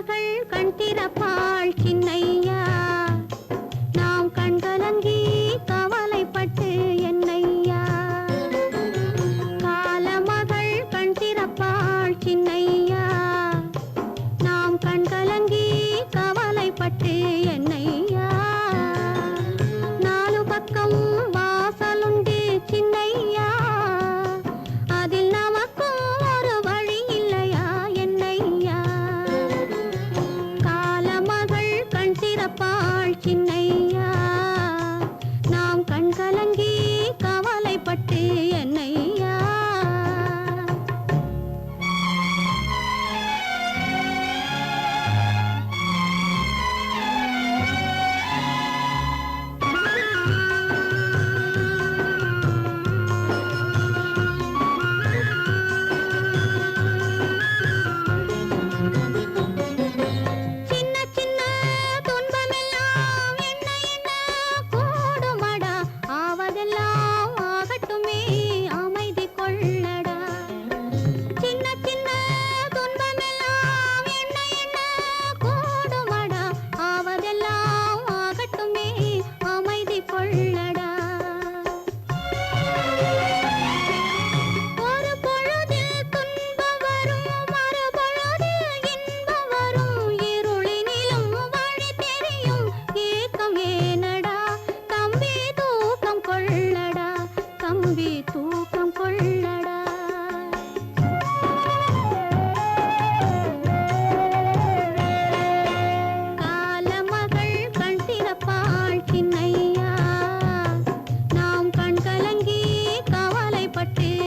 மகள் கண் திறப்பாள் சின்னையா. நாம் கண்கலங்கி கவலைப்பட்டு என்னையா. காலமகள் கண் திறப்பாள் சின்னையா. பிறப்பாள் சின்னையா பட்டே